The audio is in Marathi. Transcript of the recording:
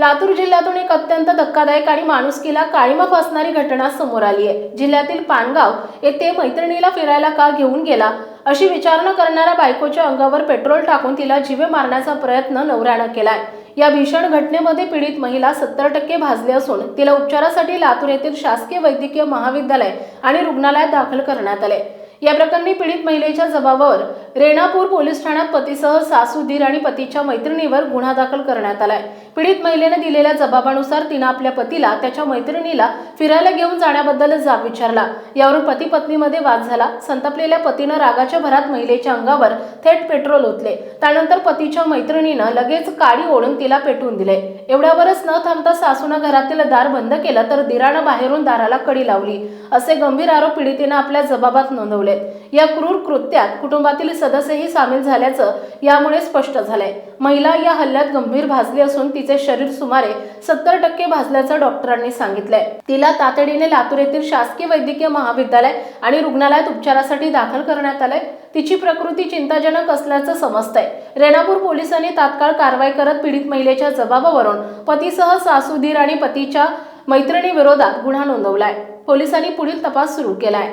लातूर जिल्ह्यातून एक अत्यंत धक्कादायक आणि माणुसकीला काळीमा फासणारी घटना समोर आली आहे. जिल्ह्यातील पानगाव येथे मैत्रिणीला फिरायला का घेऊन गेला? अशी विचारणा करणाऱ्या बायकोच्या अंगावर पेट्रोल टाकून तिला जीवे मारण्याचा प्रयत्न नवऱ्यानं केलाय. या भीषण घटनेमध्ये पीडित महिला सत्तर टक्के भाजली असून तिला उपचारासाठी लातूर येथील शासकीय वैद्यकीय महाविद्यालय आणि रुग्णालयात दाखल करण्यात आले या प्रकरणी पीडित महिलेच्या जबाबावर रेणापूर पोलीस ठाण्यात पतीसह सासू दीर आणि पतीच्या मैत्रिणीवर गुन्हा दाखल करण्यात आलाय. पीडित महिलेने दिलेल्या जबाबानुसार तिनं आपल्या पतीला त्याच्या मैत्रिणीला फिरायला घेऊन जाण्याबद्दल जाब विचारला. यावरून पती पत्नीमध्ये वाद झाला. संतपलेल्या पतीनं रागाच्या भरात महिलेच्या अंगावर थेट पेट्रोल ओतले. त्यानंतर पतीच्या मैत्रिणीनं लगेच काडी ओढून तिला पेटवून दिले. एवढ्यावरच न थांबता सासूनं घरातील दार बंद केलं तर दिरानं बाहेरून दाराला कडी लावली. असे गंभीर आरोप पीडितेनं आपल्या जबाबात नोंदवलेत. या क्रूर कृत्यात कुटुंबातील सदस्यही सामील झाल्याचं यामुळे स्पष्ट झालंय. महिला या हल्ल्यात गंभीर भाजली असून तिचे शरीर सुमारे सत्तर टक्के भाजल्याचं डॉक्टरांनी सांगितलंय. तिला तातडीने लातूर येथील शासकीय वैद्यकीय महाविद्यालय आणि रुग्णालयात उपचारासाठी दाखल करण्यात आलंय. तिची प्रकृती चिंताजनक असल्याचं समजतंय. रेणापूर पोलिसांनी तात्काळ कारवाई करत पीडित महिलेच्या जबाबावरून पतीसह सासूधीर आणि पतीच्या मैत्रिणी विरोधात गुन्हा नोंदवलाय. पोलिसांनी पुढील तपास सुरू केलाय.